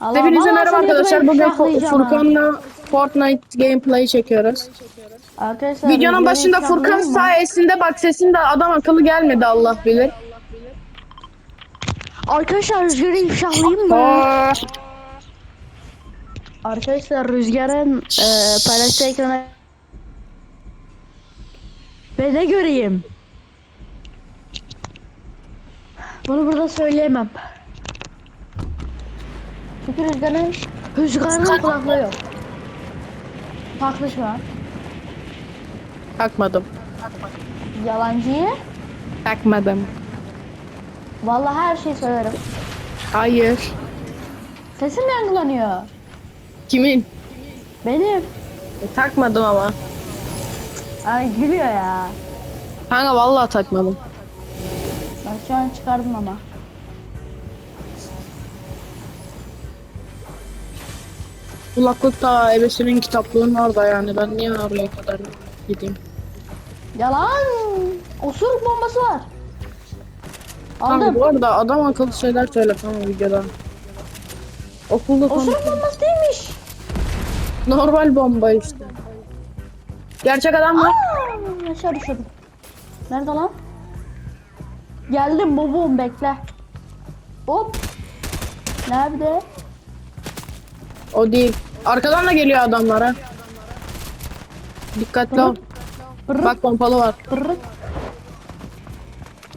Allah, Hepinize merhaba arkadaşlar. Bugün. Furkan'la Fortnite gameplay çekiyoruz. Arkadaşlar Videonun başında Furkan sayesinde bak sesim de adam akıllı gelmedi Allah bilir. Arkadaşlar rüzgarı ifşahlayayım mı? Arkadaşlar rüzgarın e, paylaştığı ekrana ben de göreyim. Bunu burada söyleyemem. Çünkü rüzgarın rüzgarın kulaklığı yok. Şu an. takmadım. Yalancıyı Takmadım. vallahi her şeyi söylerim. Hayır. Sesim yankılanıyor. Kimin? Benim. E, takmadım ama. Ay gülüyor ya. Kanka vallahi takmadım. Ben şu an çıkardım ama. Kulaklık da ebesinin kitaplığının orada yani. Ben niye oraya kadar gideyim? Yalan. Osuruk bombası var. Aldım. bu arada adam akıllı şeyler söyle tamam videoda. Okulda Osuruk bombası değilmiş. normal bomba işte. Gerçek adam mı? Aa, aşağı düşürdüm. Nerede lan? Geldim bobum bekle. Hop. Nerede? O değil. Arkadan da geliyor adamlara. Dikkatli ol. Brrr, Bak pompalı var. brrr.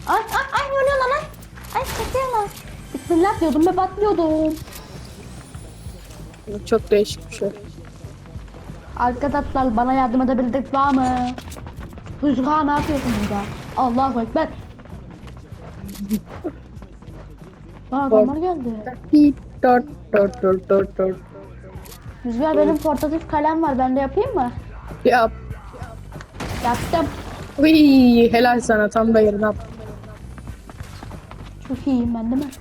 Ay ay ay oynuyor lan ay. Ay çekiyor lan. Bismillah diyordum ve batlıyordum. Çok değişik bir şey. Arkadaşlar bana yardım edebildik var mı? Rüzgar ne yapıyorsun burada? Allahu Ekber. Aa, adamlar geldi. Dört dört dört dört dört. Rüzgar benim portatif kalem var. Ben de yapayım mı? Yap. Yaptım. Uy, helal sana tam da yerine at. Çok iyiyim ben değil mi?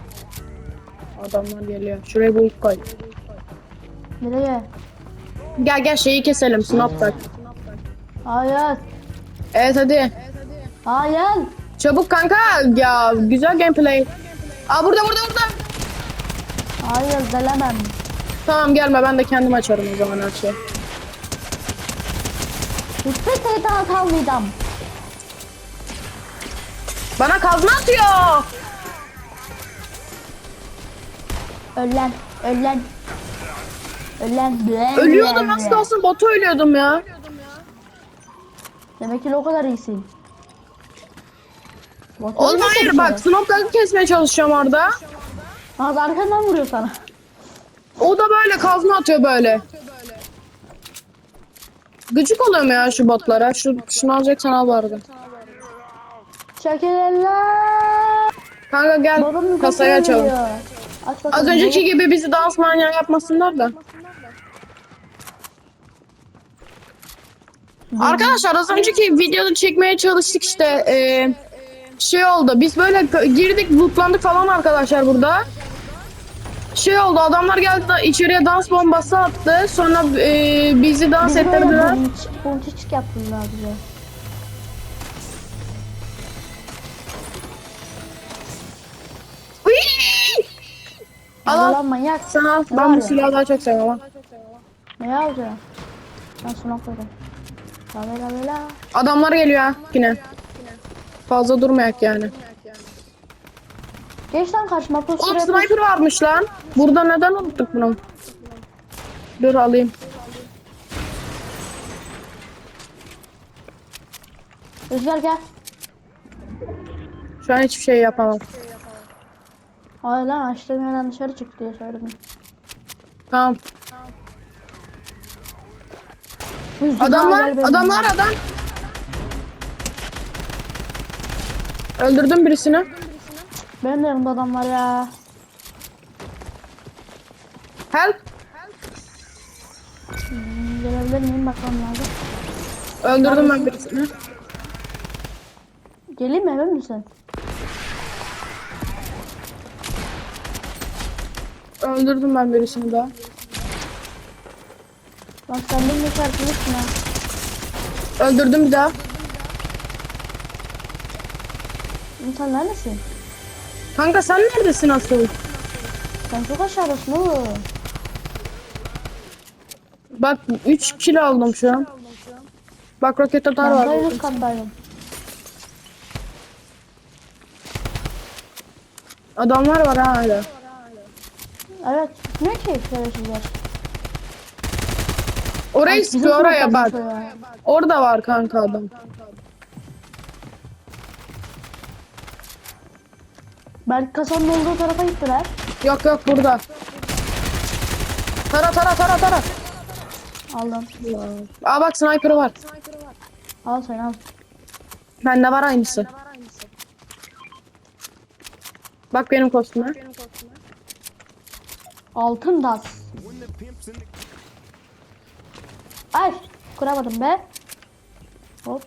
Adamlar geliyor. Şuraya bu koy. Nereye? Gel gel şeyi keselim. Snap tak. Hayır. Evet hadi. Hayır. Çabuk kanka. Ya güzel gameplay. Aa burada burada burada. Hayır delemem. Tamam gelme ben de kendim açarım o zaman her şeyi. Hiçbir şeytan kalmayacağım. Bana kazma atıyor. Ölen. Ölen. Ölen. Ölen. Ölüyordum az kalsın botu ölüyordum ya. Demek ki o kadar iyisin. Bot Oğlum hayır bak snopları kesmeye çalışacağım orada. Az arkandan vuruyor sana. O da böyle kazma atıyor böyle. Gıcık oluyorum ya şu botlara. Şu, şunu alacaksan al. Çekil eller. Kanka gel Babamın kasayı açalım. Aç Az önceki gibi bizi dans manyağı yapmasınlar da. Arkadaşlar az önceki videoda çekmeye çalıştık işte eee, şey oldu biz böyle girdik lootlandık falan arkadaşlar burada. Şey oldu adamlar geldi de içeriye dans bombası attı sonra eee, bizi dans Biz böyle ettirdiler. bunç- bunçicik yaptılar bize. Uy! Al al Lan manyak. sen al Ne ben var bu ya? silahı daha çok seviyorum. Ne alacağım? Ben şuna koydum. La la la la. Adamlar geliyor ha yine. Fazla durmayak yani. Geç lan kaçma Oğlum postura sniper varmış lan. Burada neden unuttuk bunu? Dur alayım. Rüzgar gel. Şu an hiçbir şey yapamam. Hayır lan açtığım yerden dışarı çık diye söyledim. Tamam. Rüzgar Adamlar, gel benim adamlar adam. Öldürdüm birisini. Benim de yanımda adam var ya. Help. Hmm, Gelebilir miyim bakmam lazım. Öldürdüm ben birisini. Geleyim mi emin misin? Öldürdüm ben birisini daha. Bak sen benim işaretlisin ha. Öldürdüm bir daha. İnsan neredesin? Kanka sen neredesin asıl? Sen çok aşağıdasın oğlum. Bak 3 kilo aldım şu an. Bak roket atar Ben var. de üst kattaydım. Adamlar var ha hala. Evet. Ne şerefsizler? Orayı Bizim sıkıyor oraya bak. sonra. Orada var kanka adam. Belki kasanın olduğu tarafa gittiler. Yok yok burada. Tara tara tara tara. Aldım. Aa bak sniper var. Al sen al. Bende var aynısı. Bak benim kostüme. Altın das. Ay kuramadım be. Hop.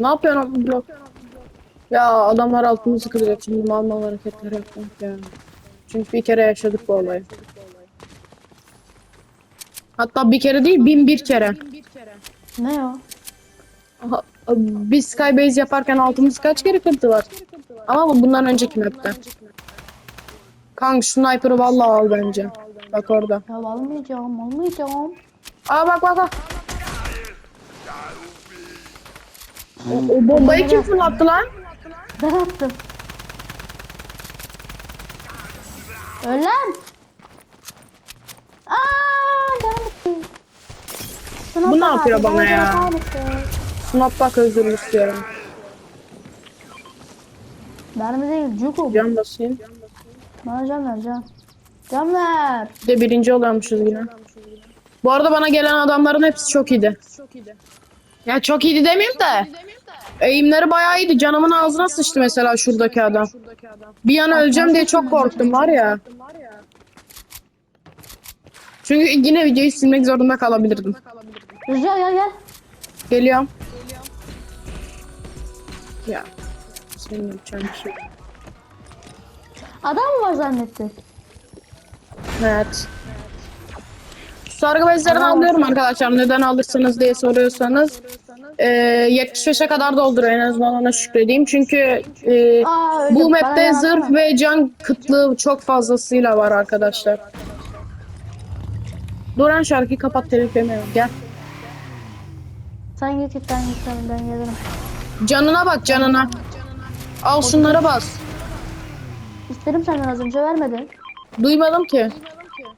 Ne yapıyorsun blok? Ya adamlar altımızı kıracak şimdi mal mal hareketler yapmak ya. Çünkü bir kere yaşadık bu olayı. Hatta bir kere değil bin bir kere. Ne o? Aha, Biz Skybase yaparken altımız kaç kere kırdılar. Ama bu bundan önceki map'te. Kanka sniper'ı vallahi al bence. Bak orada. Ya almayacağım almayacağım. Aa bak bak bak. O, o bombayı kim fırlattı lan? Ben attım. Öl lan. Aaa Bu ne yapıyor abi, bana ya? Snap bak özür istiyorum. Mermi değil cukum. Can basayım. Bana can ver can. Can ver. Bir de birinci oluyormuşuz yine. Bu arada bana gelen adamların hepsi çok iyiydi. Ya çok iyiydi demeyeyim de. Eğimleri bayağı iyiydi. Canımın ağzına sıçtı mesela şuradaki adam. Bir an öleceğim diye çok korktum var ya. Çünkü yine videoyu silmek zorunda kalabilirdim. Rüzgar gel gel. Geliyorum. Ya. Senin yapacağın bir şey. Adam mı var zannettin? Evet. Sargı bezlerini alıyorum arkadaşlar. Neden alırsınız diye soruyorsanız. Ee, 75'e kadar dolduruyor en azından ona şükredeyim. Çünkü e, Aa öyle. bu map'te zırh ve can kıtlığı çok fazlasıyla var arkadaşlar. Duran şarkıyı kapat telif yemiyorum. Gel. Sen git git ben git ben, gelirim. Canına bak canına. Al şunlara bas. İsterim senden az önce vermedin. Duymadım ki.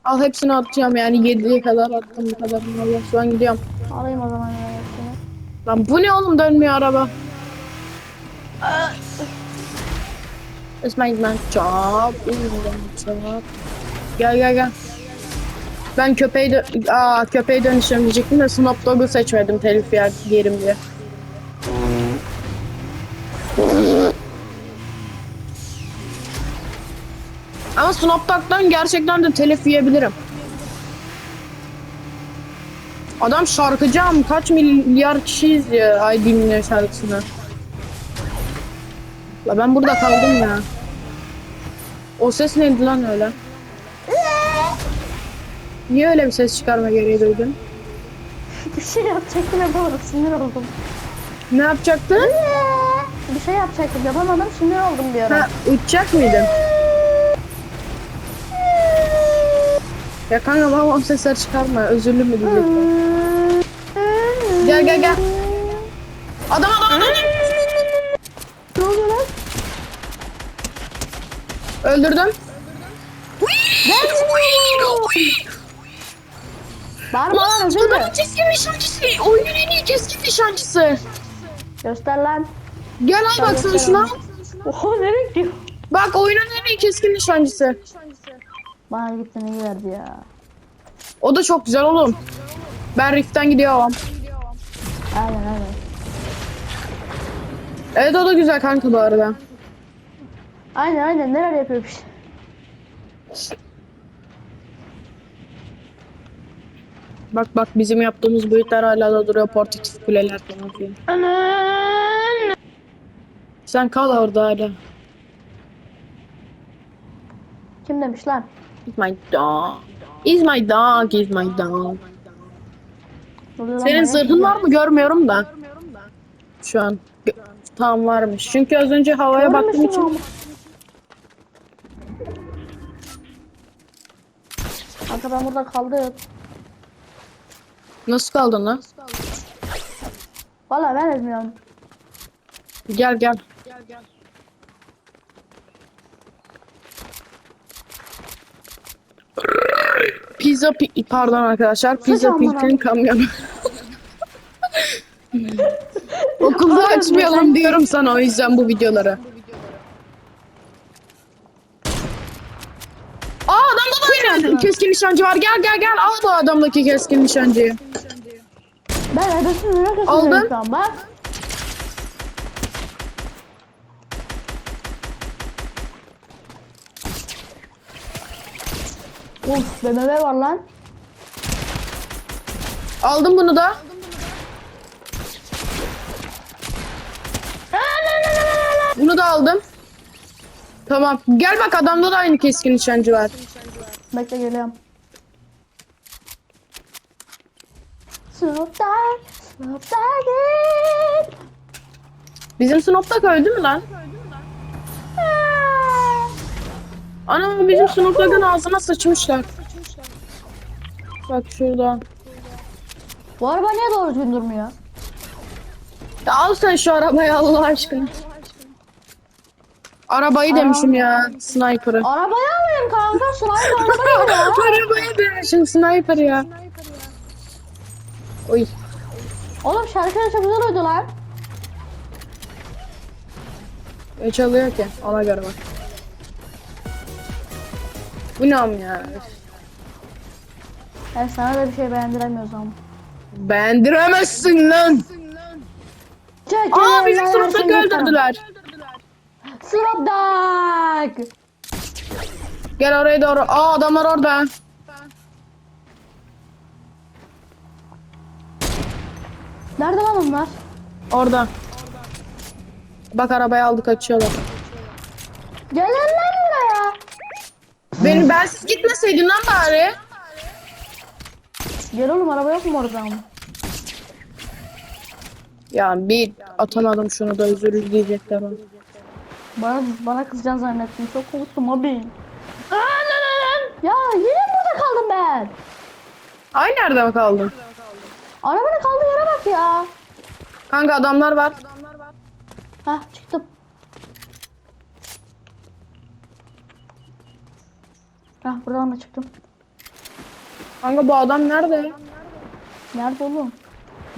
Al hepsini atacağım yani 7'ye kadar attım bu kadar. Allah şu an gidiyorum. Alayım o zaman ya. Lan bu ne oğlum dönmüyor araba. İsmail ben çok çok. Gel gel gel. Ben köpeği de aa köpeği dönüşüm diyecektim de Snoop Dogg'u seçmedim telif yer yerim diye. Ama Snoop Dogg'dan gerçekten de telif yiyebilirim. Adam şarkıcı ama kaç milyar kişi izliyor ay dinliyor şarkısını. La ben burada kaldım ya. O ses neydi lan öyle? Niye öyle bir ses çıkarma gereği duydun? Bir şey yapacaktım yapamadım sinir oldum. Ne yapacaktın? Bir şey yapacaktım yapamadım sinir oldum diyorum. Ha uçacak mıydın? Ya kanka o sesler çıkarma özürlü mü diyecektim. Gel gel gel. Adam adam adam. Ne oluyor lan? Öldürdüm. Bağırma lan özür mü? Keskin nişancısı. Oyunun en iyi keskin nişancısı. Göster lan. Gel al bak sen şuna. Oho nereye gidiyor? Bak oyunun en iyi keskin nişancısı. Bana gitti iyi verdi ya. O da çok güzel oğlum. Ben Rift'ten gidiyorum. Aynen aynen. Evet o da güzel kanka bu arada. Aynen aynen neler yapıyormuş. Bak bak bizim yaptığımız boyutlar hala da duruyor. Portatif kuleler falan filan. Anan. Sen kal orada hala. Kim demiş lan? My dog. Is my dog, is my dog. Senin zırhın var mı görmüyorum da. Şu an. Gö- Tamam varmış. Çünkü az önce havaya baktığım için. ama. Kanka ben burada kaldım. Nasıl kaldın lan? Valla ben bilmiyorum. Gel gel. Pizza pi pardon arkadaşlar. Pizza. Pink'in kamyonu. Okulda açmayalım diyorum sana o yüzden bu videoları. Aa adamda da aynı keskin nişancı var. Gel gel gel al bu adamdaki keskin nişancıyı. Ben hedefimi merak Aldın. an bak. Uf BMW var lan. Aldım bunu da. Bunu da aldım. Tamam. Gel bak adamda da aynı keskin nişancı var. Bekle geliyorum. Snoop Dogg. Bizim Snoop öldü mü lan? Ana bizim Snoop ağzına sıçmışlar. Bak şurada. Bu araba niye doğru düzgün durmuyor? Ya al sen şu arabayı Allah aşkına. Arabayı demişim ya. Sniper'ı. Arabayı alayım kanka. Sniper arabayı ya. Arabayı demişim sniper ya. Oy. Oğlum şarkı da çok güzel oydu lan. Ne çalıyor ki? Ona göre bak. Bu ne am ya? Ben sana da bir şey beğendiremiyoruz ama. Beğendiremezsin lan. Çek Aa bizim elini öldürdüler. Dogg. Gel oraya doğru. Aa adamlar orada. Nerede lan onlar? Orada. Bak arabayı aldı kaçıyorlar. Buraya. Benim bensiz gitmeseydin lan bari. Gel oğlum araba yok mu orada ama? Ya bir atamadım şunu da özür diyecekler onu. Bana, bana kızacaksın zannettim. Çok korktum abi. Ya yine burada kaldım ben. Aynı yerde mi kaldın? Arabanın kaldığı yere bak ya. Kanka adamlar var. Hah çıktım. Hah buradan da çıktım. Kanka bu adam nerede? Nerede oğlum?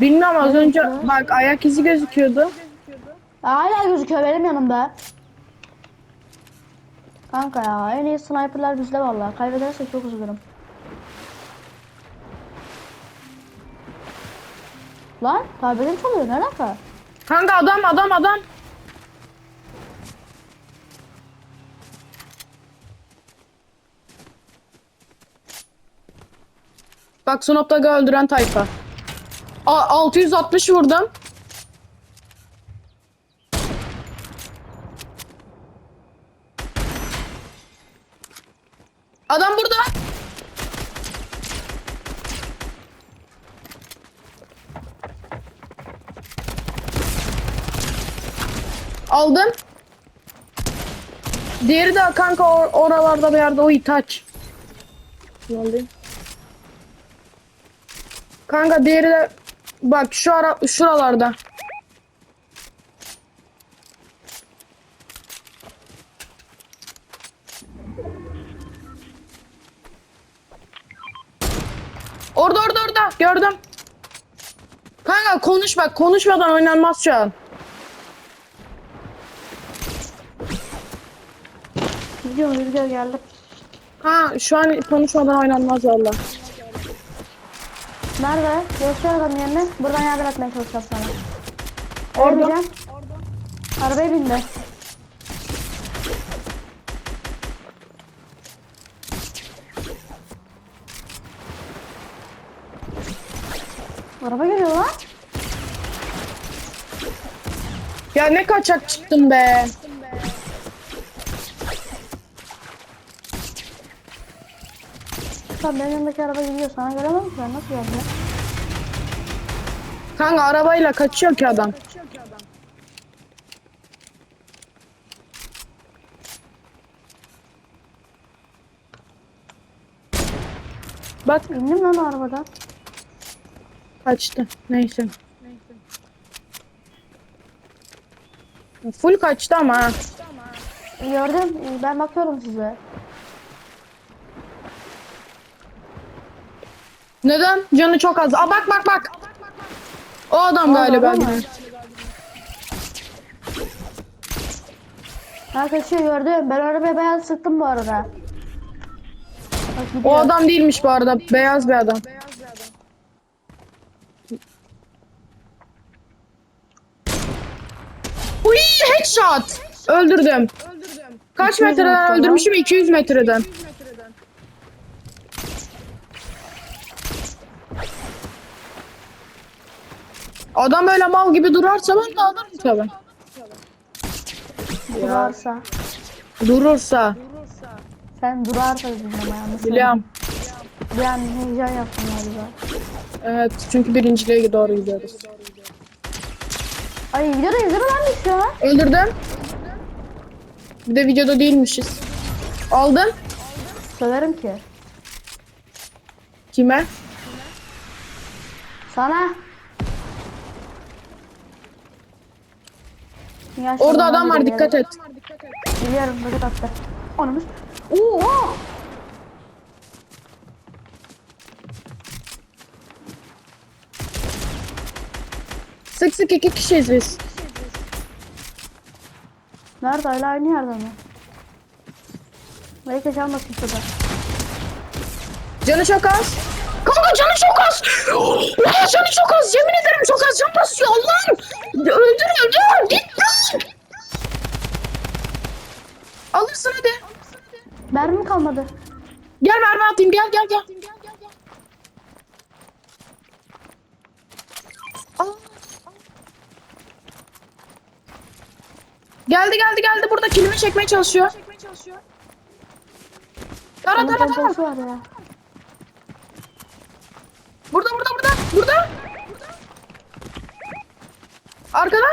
Bilmiyorum az önce bak ayak izi gözüküyordu. Hala gözüküyor benim yanımda. Kanka ya en iyi sniperler bizde vallahi. Kaybedersek çok üzülürüm. Lan kaybedim çalıyor ne alaka? Kanka adam adam adam. Bak Snoop Dogg'ı öldüren tayfa. A 660 vurdum. Adam burada. Aldım. Diğeri de kanka or- oralarda bir yerde o itaç. Ne oldu? Kanka diğeri de bak şu ara şuralarda. Orada orada orada gördüm. Kanka konuş bak konuşmadan oynanmaz şu an. Gidiyorum rüzgar geldi. Ha şu an konuşmadan oynanmaz valla. Nerede? Göster adamın yerini. Buradan yardım etmeye çalışacağız sana. Orada. Ölmeyeceğim. Arabaya bindi. Araba geliyor lan. Ya ne kaçak çıktın be. Furkan benim yanımdaki araba gidiyor. Sana göremem ki ben nasıl geldi? Kanka arabayla kaçıyor ki adam. Bak İndim lan arabadan. kaçtı. Neyse. Full kaçtı ama ha. Gördüm. Ben bakıyorum size. Neden? Canı çok az. Aa bak bak bak. O adam galiba. adam mı? Ha kaçıyor gördüm. Ben arabaya beyaz sıktım bu arada. Bak O adam değilmiş bu arada. Beyaz bir adam. Uy headshot. Öldürdüm. Kaç 200 metreden metreden. öldürmüşüm? 200 metreden. Adam böyle mal gibi durarsa ben de alırım tabii. Durarsa. Durursa. Sen durarsa yalnız. Biliyorum. Bir an heyecan yaptım galiba. Evet çünkü birinciliğe doğru gidiyoruz. Ay videoda izlemelenmiş şu an. Öldürdüm. Bir de videoda değilmişiz. Aldım. Söverim ki. Kime? Sana. Ya Orada adam var dikkat et. Biliyorum böyle attı. Onumuz. Oo! Sık sık iki kişiyiz biz. Nerede hala aynı yerde mi? Belki çalmasın şurada. Canı çok az. Kanka canı çok az. Oha, canı çok az. Yemin ederim çok az. Can basıyor Allah'ım. Öldür öldür. Git lan. Alırsın hadi. Mermi kalmadı. Gel mermi atayım gel gel gel. Aa. Geldi geldi geldi burada kilimi çekmeye çalışıyor. Tara tara tara. Burada burada burada. Burada. Arkada.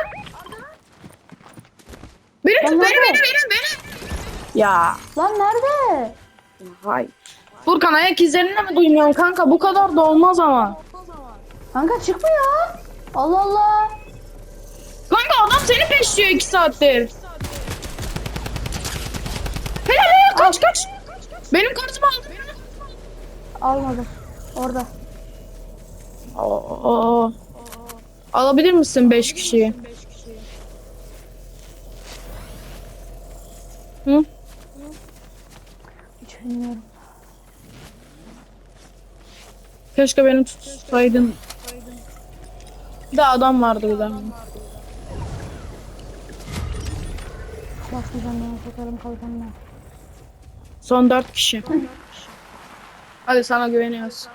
Benim Lan benim nerede? benim benim benim. Ya. Lan nerede? Hay. Furkan ayak izlerini mi duymuyorsun kanka? Bu kadar da olmaz ama. Kanka çıkmıyor. Allah Allah. Kanka adam seni peşliyor iki saattir. Helal helal kaç kaç. Benim kartımı aldın. Almadım. Orada. Aa. Alabilir misin 5 kişiyi? Hı? Bilmiyorum. Keşke beni tutsaydın. Bir de adam vardı bir de. Başlayacağım ben sokarım kalkanına. Son 4 kişi. Hadi sana güveniyoruz.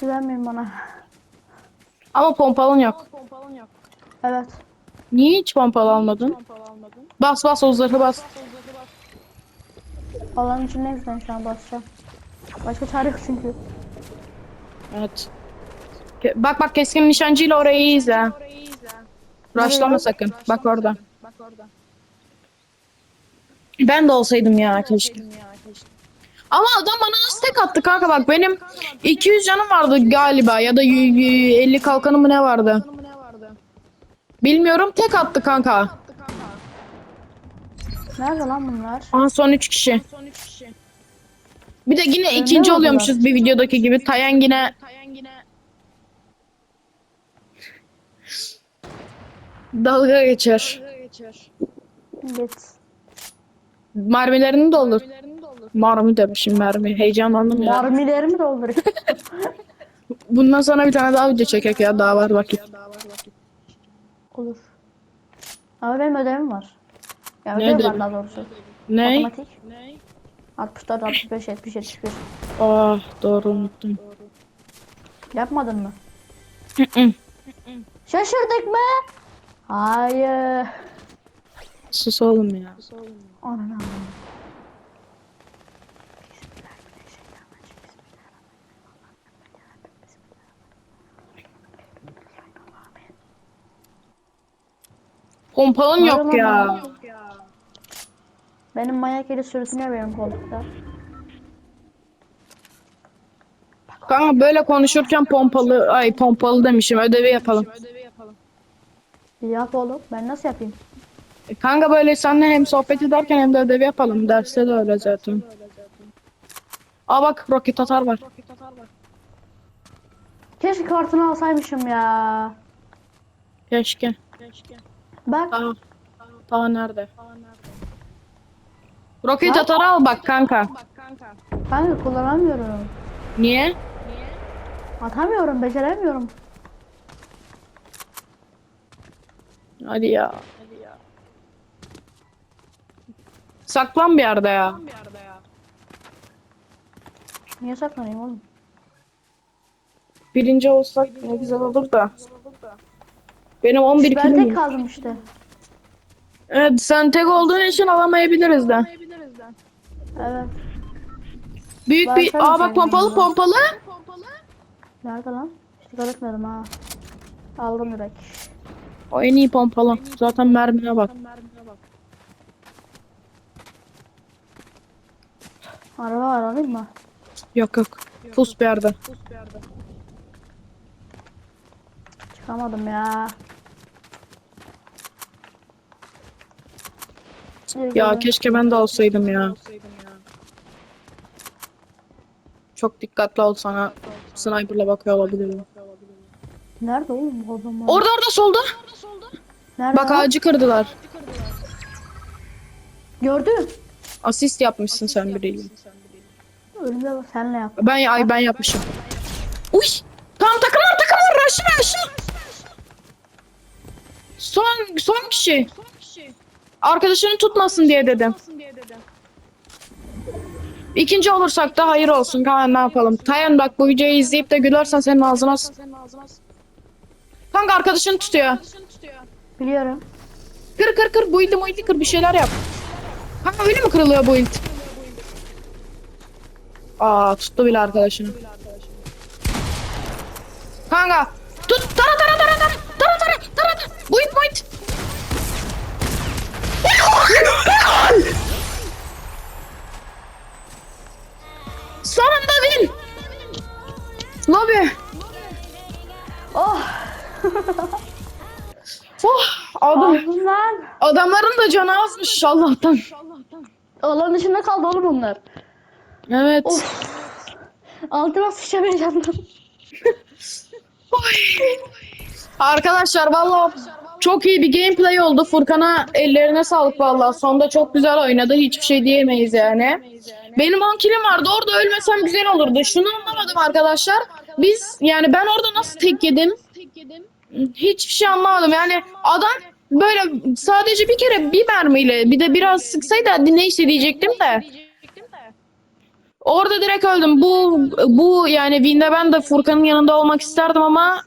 Güvenmeyin bana. Ama pompalın yok. Evet. Niye hiç pompalı almadın? Bas bas o zırhı bas. Alanın içindeyim ben şu an basacağım. Başka çare yok çünkü. Evet. Ke- Bak bak keskin nişancıyla orayı iyi izle. Rushlama sakın. Bak orada. Ben de olsaydım ya keşke. Ama adam bana nasıl tek attı kanka bak benim 200 canım vardı galiba ya da y- y- 50 kalkanım mı ne vardı? Bilmiyorum tek attı kanka. Nerede lan bunlar? Aha son 3 kişi. Bir de yine Önde ikinci oluyormuşuz bir videodaki gibi. Tayan yine dalga geçer. Git. Mermilerini doldur. Marmi demişim mermi. Heyecanlandım ya. Mermilerimi dolduruyor. Bundan sonra bir tane daha video çekek ya. Daha var vakit. Olur. Ama benim ödevim var. Yani Nerede? ödev daha doğrusu. Ne? Matematik. Ne? 64, 65, 70, 71. Ah doğru unuttum. Yapmadın mı? Şaşırdık mı? Hayır. Sus oğlum ya. Ananı avradım. Pompalım yok Arabanın ya. yok ya. Benim manyak eli sürtünüyor benim koltukta. Kanka böyle konuşurken pompalı, ay pompalı demişim ödevi yapalım. Yap oğlum. Ben nasıl yapayım? E, Kanka böyle seninle hem sohbet ederken hem de ödevi yapalım. Derste de öyle zaten. Aa bak roket atar var. Keşke kartını alsaymışım ya. Keşke. Bak. Daha, daha nerede? Roket atarı al bak kanka. Kanka kullanamıyorum. Niye? Atamıyorum. Beceremiyorum. Hadi ya. Saklan bir yerde ya. Niye saklanayım oğlum? Birinci olsak ne güzel olur da. Benim 11 Ben kilim. tek var. kaldım işte. Evet sen tek olduğun için alamayabiliriz de. Evet. Büyük Ben bir... sen Aa bak misin? pompalı pompalı. Nerede lan? Hiç dikkat etmedim ha. Aldım direkt. O en iyi pompalı. Zaten mermine bak. Araba var alayım mı? Yok yok. Pus bir yerde. Çıkamadım ya. Ya keşke ben de olsaydım ya. Çok dikkatli ol sana. Sniper'la bakıyor olabilirim. Nerede oğlum bu adam? Orada orada solda. Nerede Bak lan? ağacı kırdılar. Gördüm. Asist yapmışsın sen biriyle. Önümde bak senle yap. Ben ay ben yapmışım. Uy! Tamam takım var takım var. Rush'ı rush'ı. Son son kişi. Arkadaşını tutmasın diye dedim. İkinci olursak da hayır olsun Kaan ne yapalım. Tayan bak bu videoyu izleyip de gülersen senin ağzına... Kanka arkadaşın tutuyor. Biliyorum. Kır kır kır bu ildi bu kır bir şeyler yap. Kanka öyle mi kırılıyor bu ilt? Aa tuttu bile arkadaşını. Kanka tut tara tara tara tara tara tara tara bu ilt bu ilt. Lobby. Oh! Oh, adam, Aldım lan. adamların da canı azmış Allah'tan. Alan dışında kaldı oğlum bunlar. Evet. Of. Altıma sıçamayacağım. Arkadaşlar valla çok iyi bir gameplay oldu. Furkan'a ellerine sağlık valla. Sonda çok güzel oynadı. Hiçbir şey diyemeyiz yani. Benim 10 kilim vardı. Orada ölmesem güzel olurdu. Şunu anlamadım arkadaşlar. Biz yani ben orada nasıl tek yedim? Hiçbir şey anlamadım. Yani adam böyle sadece bir kere bir mermiyle bir de biraz sıksaydı hadi neyse diyecektim de. Orada direkt öldüm. Bu bu yani Win'de ben de Furkan'ın yanında olmak isterdim ama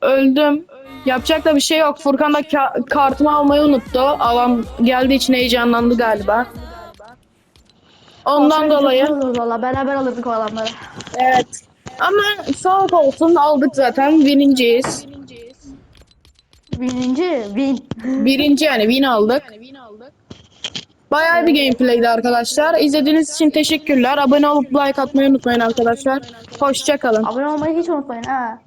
öldüm. Yapacak da bir şey yok. Furkan da ka- kartımı almayı unuttu. Alan geldiği için heyecanlandı galiba. Ondan dolayı. Valla beraber alırdık o adamları. Evet. Ama sağ olsun aldık zaten. Birinciyiz. Birinci win. Birinci yani win aldık. Bayağı bir gameplay'di arkadaşlar. İzlediğiniz için teşekkürler. Abone olup like atmayı unutmayın arkadaşlar. Hoşçakalın. Abone olmayı hiç unutmayın ha.